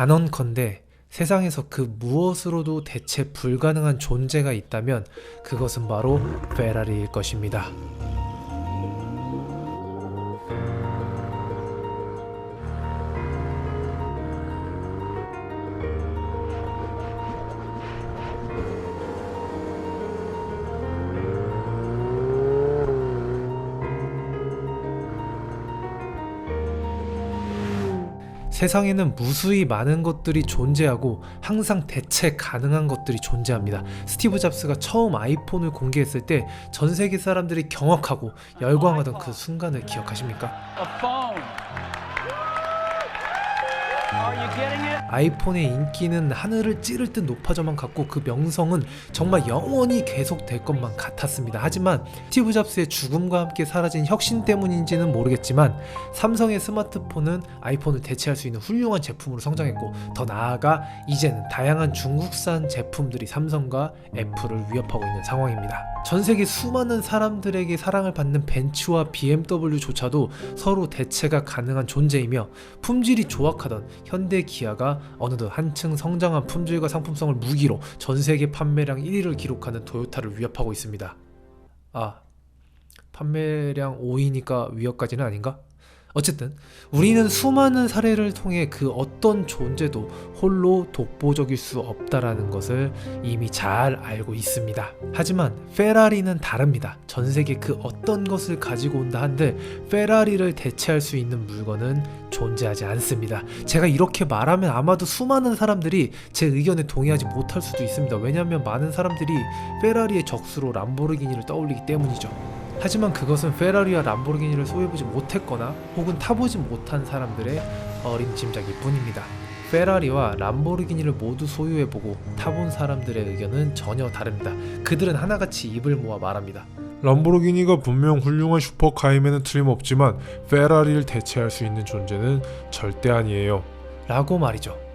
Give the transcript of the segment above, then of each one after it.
단언컨대 세상에서 그 무엇으로도 대체 불가능한 존재가 있다면 그것은 바로 페라리일 것입니다. 세상에는 무수히 많은 것들이 존재하고 항상 대체 가능한 것들이 존재합니다. 스티브 잡스가 처음 아이폰을 공개했을 때 전 세계 사람들이 경악하고 열광하던 그 순간을 기억하십니까? 아이폰의 인기는 하늘을 찌를 듯 높아져만 갔고 그 명성은 정말 영원히 계속될 것만 같았습니다. 하지만 스티브 잡스의 죽음과 함께 사라진 혁신 때문인지는 모르겠지만 삼성의 스마트폰은 아이폰을 대체할 수 있는 훌륭한 제품으로 성장했고 더 나아가 이제는 다양한 중국산 제품들이 삼성과 애플을 위협하고 있는 상황입니다. 전 세계 수많은 사람들에게 사랑을 받는 벤츠와 BMW조차도 서로 대체가 가능한 존재이며 품질이 조악하던 현대 기아가 어느덧 한층 성장한 품질과 상품성을 무기로 전 세계 판매량 1위를 기록하는 도요타를 위협하고 있습니다. 아, 판매량 5위니까 위협까지는 아닌가? 어쨌든 우리는 수많은 사례를 통해 그 어떤 존재도 홀로 독보적일 수 없다라는 것을 이미 잘 알고 있습니다. 하지만 페라리는 다릅니다. 전 세계 그 어떤 것을 가지고 온다 한들 페라리를 대체할 수 있는 물건은 존재하지 않습니다. 제가 이렇게 말하면 아마도 수많은 사람들이 제 의견에 동의하지 못할 수도 있습니다. 왜냐하면 많은 사람들이 페라리의 적수로 람보르기니를 떠올리기 때문이죠. 하지만 그것은 페라리와 람보르기니를 소유해보지 못했거나 혹은 타보지 못한 사람들의 어린 짐작일 뿐입니다. 페라리와 람보르기니를 모두 소유해보고 타본 사람들의 의견은 전혀 다릅니다. 그들은 하나같이 입을 모아 말합니다. 람보르기니가 분명 훌륭한 슈퍼카임에는 틀림없지만 페라리를 대체할 수 있는 존재는 절대 아니에요. 라고 말이죠.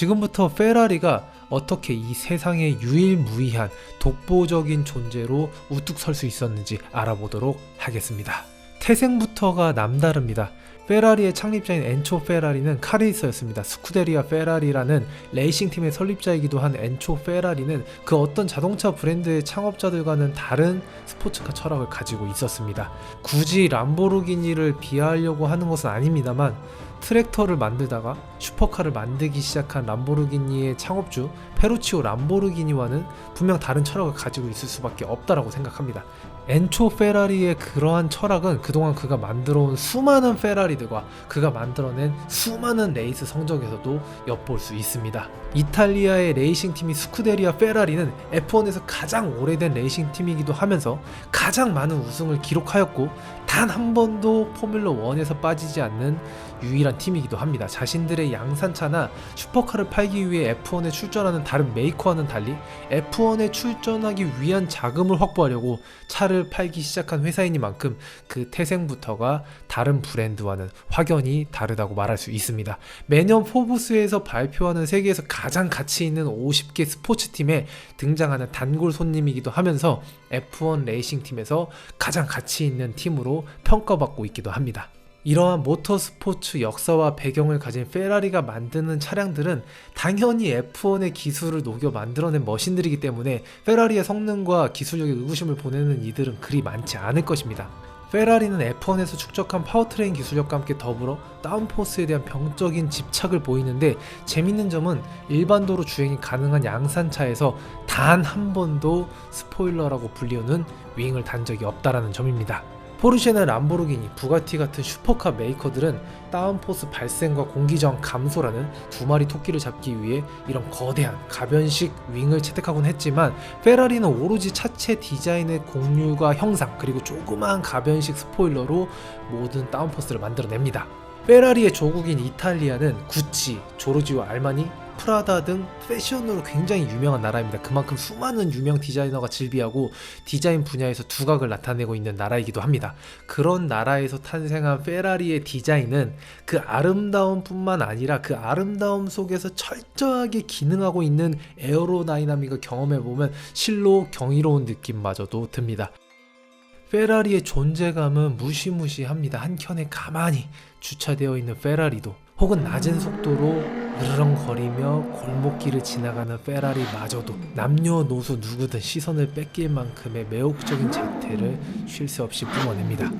지금부터 페라리가 어떻게 이 세상의 유일무이한 독보적인 존재로 우뚝 설 수 있었는지 알아보도록 하겠습니다. 태생부터가 남다릅니다. 페라리의 창립자인 엔초 페라리는 카레이서였습니다. 스쿠데리아 페라리라는 레이싱팀의 설립자이기도 한 엔초 페라리는 그 어떤 자동차 브랜드의 창업자들과는 다른 스포츠카 철학을 가지고 있었습니다. 굳이 람보르기니를 비하하려고 하는 것은 아닙니다만 트랙터를 만들다가 슈퍼카를 만들기 시작한 람보르기니의 창업주 페루치오 람보르기니와는 분명 다른 철학을 가지고 있을 수밖에 없다라고 생각합니다. 엔초 페라리의 그러한 철학은 그동안 그가 만들어온 수많은 페라리들과 그가 만들어낸 수많은 레이스 성적에서도 엿볼 수 있습니다. 이탈리아의 레이싱 팀이 스쿠데리아 페라리는 F1에서 가장 오래된 레이싱 팀이기도 하면서 가장 많은 우승을 기록하였고 단 한 번도 포뮬러 1에서 빠지지 않는 유일한 팀이기도 합니다. 자신들의 양산차나 슈퍼카를 팔기 위해 F1에 출전하는 다른 메이커와는 달리 F1에 출전하기 위한 자금을 확보하려고 차를 팔기 시작한 회사이니만큼 그 태생부터가 다른 브랜드와는 확연히 다르다고 말할 수 있습니다. 매년 포브스에서 발표하는 세계에서 가장 가치 있는 50개 스포츠 팀에 등장하는 단골 손님이기도 하면서 F1 레이싱 팀에서 가장 가치 있는 팀으로 평가받고 있기도 합니다. 이러한 모터스포츠 역사와 배경을 가진 페라리가 만드는 차량들은 당연히 F1의 기술을 녹여 만들어낸 머신들이기 때문에 페라리의 성능과 기술력에 의구심을 보내는 이들은 그리 많지 않을 것입니다. 페라리는 F1에서 축적한 파워트레인 기술력과 함께 더불어 다운포스에 대한 병적인 집착을 보이는데 재밌는 점은 일반도로 주행이 가능한 양산차에서 단 한 번도 스포일러라고 불리우는 윙을 단 적이 없다라는 점입니다. 포르쉐나 람보르기니, 부가티 같은 슈퍼카 메이커들은 다운포스 발생과 공기저항 감소라는 두 마리 토끼를 잡기 위해 이런 거대한 가변식 윙을 채택하곤 했지만 페라리는 오로지 차체 디자인의 공률과 형상 그리고 조그마한 가변식 스포일러로 모든 다운포스를 만들어냅니다. 페라리의 조국인 이탈리아는 구찌, 조르지오 알마니, 프라다 등 패션으로 굉장히 유명한 나라입니다. 그만큼 수많은 유명 디자이너가 즐비하고 디자인 분야에서 두각을 나타내고 있는 나라이기도 합니다. 그런 나라에서 탄생한 페라리의 디자인은 그 아름다움 뿐만 아니라 그 아름다움 속에서 철저하게 기능하고 있는 에어로다이나믹을 경험해 보면 실로 경이로운 느낌마저도 듭니다. 페라리의 존재감은 무시무시합니다. 한켠에 가만히 주차되어 있는 페라리도 혹은 낮은 속도로 으르렁거리며 골목길을 지나가는 페라리마저도 남녀노소 누구든 시선을 뺏길 만큼의 매혹적인 자태를 쉴 새 없이 뿜어냅니다.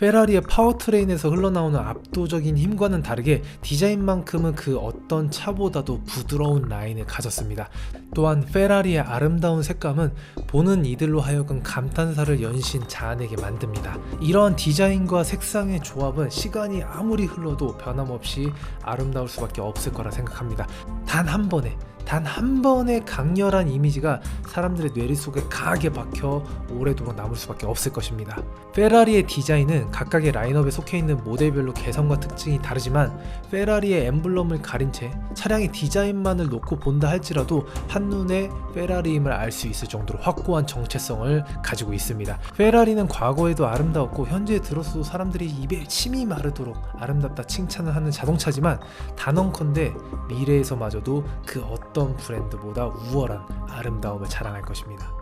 페라리의 파워트레인에서 흘러나오는 압도적인 힘과는 다르게 디자인만큼은 그 어떤 차보다도 부드러운 라인을 가졌습니다. 또한 페라리의 아름다운 색감은 보는 이들로 하여금 감탄사를 연신 자아내게 만듭니다. 이러한 디자인과 색상의 조합은 시간이 아무리 흘러도 변함없이 아름다울 수밖에 없을 거라 생각합니다. 단 한 번에 단 한 번의 강렬한 이미지가 사람들의 뇌리 속에 강하게 박혀 오래도록 남을 수밖에 없을 것입니다. 페라리의 디자인은 각각의 라인업에 속해 있는 모델별로 개성과 특징이 다르지만 페라리의 엠블럼을 가린 채 차량의 디자인만을 놓고 본다 할지라도 한눈에 페라리임을 알 수 있을 정도로 확고한 정체성을 가지고 있습니다. 페라리는 과거에도 아름다웠고 현재에 들어서도 사람들이 입에 침이 마르도록 아름답다 칭찬을 하는 자동차지만 단언컨대 미래에서마저도 그 어떤 브랜드보다 우월한 아름다움을 자랑할 것입니다.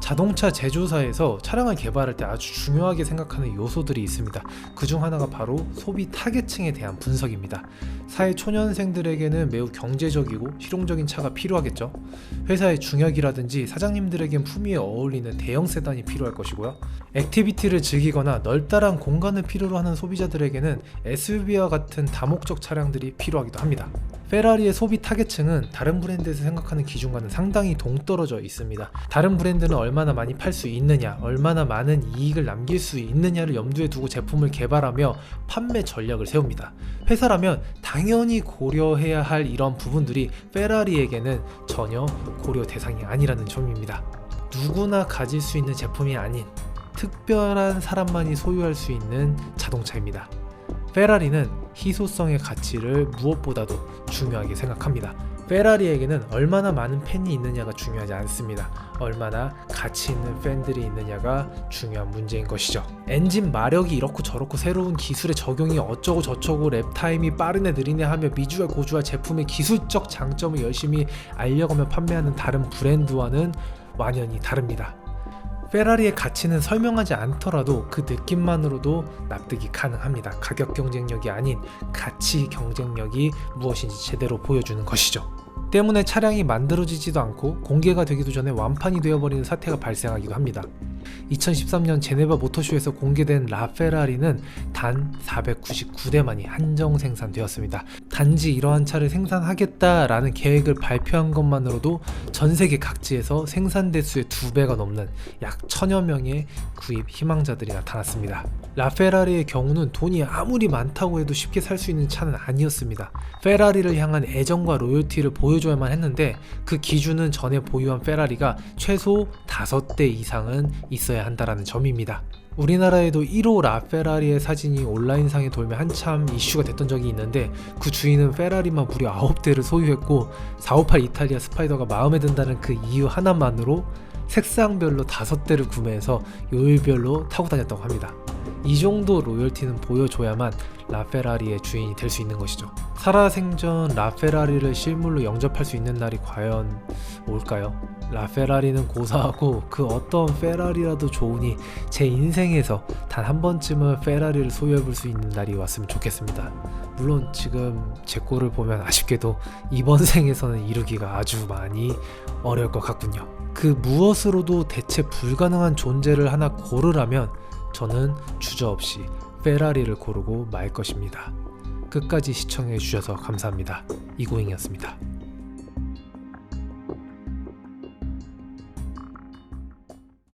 자동차 제조사에서 차량을 개발할 때 아주 중요하게 생각하는 요소들이 있습니다. 그 중 하나가 바로 소비 타겟층에 대한 분석입니다. 사회 초년생들에게는 매우 경제적이고 실용적인 차가 필요하겠죠. 회사의 중역이라든지 사장님들에겐 품위에 어울리는 대형 세단이 필요할 것이고요. 액티비티를 즐기거나 넓다란 공간을 필요로 하는 소비자들에게는 SUV와 같은 다목적 차량들이 필요하기도 합니다. 페라리의 소비 타겟층은 다른 브랜드에서 생각하는 기준과는 상당히 동떨어져 있습니다. 다른 브랜드는 얼마나 많이 팔 수 있느냐, 얼마나 많은 이익을 남길 수 있느냐를 염두에 두고 제품을 개발하며 판매 전략을 세웁니다. 회사라면 당연히 고려해야 할 이런 부분들이 페라리에게는 전혀 고려 대상이 아니라는 점입니다. 누구나 가질 수 있는 제품이 아닌 특별한 사람만이 소유할 수 있는 자동차입니다. 페라리는 희소성의 가치를 무엇보다도 중요하게 생각합니다. 페라리에게는 얼마나 많은 팬이 있느냐가 중요하지 않습니다. 얼마나 가치 있는 팬들이 있느냐가 중요한 문제인 것이죠. 엔진 마력이 이렇고 저렇고 새로운 기술의 적용이 어쩌고 저쩌고 랩타임이 빠르네 느리네 하며 미주알 고주알 제품의 기술적 장점을 열심히 알려가며 판매하는 다른 브랜드와는 완연히 다릅니다. 페라리의 가치는 설명하지 않더라도 그 느낌만으로도 납득이 가능합니다. 가격 경쟁력이 아닌 가치 경쟁력이 무엇인지 제대로 보여주는 것이죠. 때문에 차량이 만들어지지도 않고 공개가 되기도 전에 완판이 되어버리는 사태가 발생하기도 합니다. 2013년 제네바 모터쇼에서 공개된 라페라리는 단 499대만이 한정 생산되었습니다. 단지 이러한 차를 생산하겠다라는 계획을 발표한 것만으로도 전 세계 각지에서 생산 대수의 두 배가 넘는 약 천여 명의 구입 희망자들이 나타났습니다. 라페라리의 경우는 돈이 아무리 많다고 해도 쉽게 살 수 있는 차는 아니었습니다. 페라리를 향한 애정과 로열티를 보여줘야만 했는데 그 기준은 전에 보유한 페라리가 최소 5대 이상은 있어야 한다라는 점입니다. 우리나라에도 1호 라페라리의 사진이 온라인상에 돌며 한참 이슈가 됐던 적이 있는데 그 주인은 페라리만 무려 9대를 소유했고 458 이탈리아 스파이더가 마음에 든다는 그 이유 하나만으로 색상별로 5대를 구매해서 요일별로 타고 다녔다고 합니다. 이 정도 로열티는 보여줘야만 라페라리의 주인이 될 수 있는 것이죠. 살아생전 라페라리를 실물로 영접할 수 있는 날이 과연 올까요? 라페라리는 고사하고 그 어떤 페라리라도 좋으니 제 인생에서 단 한 번쯤은 페라리를 소유해볼 수 있는 날이 왔으면 좋겠습니다. 물론 지금 제 꼴을 보면 아쉽게도 이번 생에서는 이루기가 아주 많이 어려울 것 같군요. 그 무엇으로도 대체 불가능한 존재를 하나 고르라면 저는 주저없이 페라리를 고르고 말 것입니다. 끝까지 시청해 주셔서 감사합니다. 이고잉이었습니다.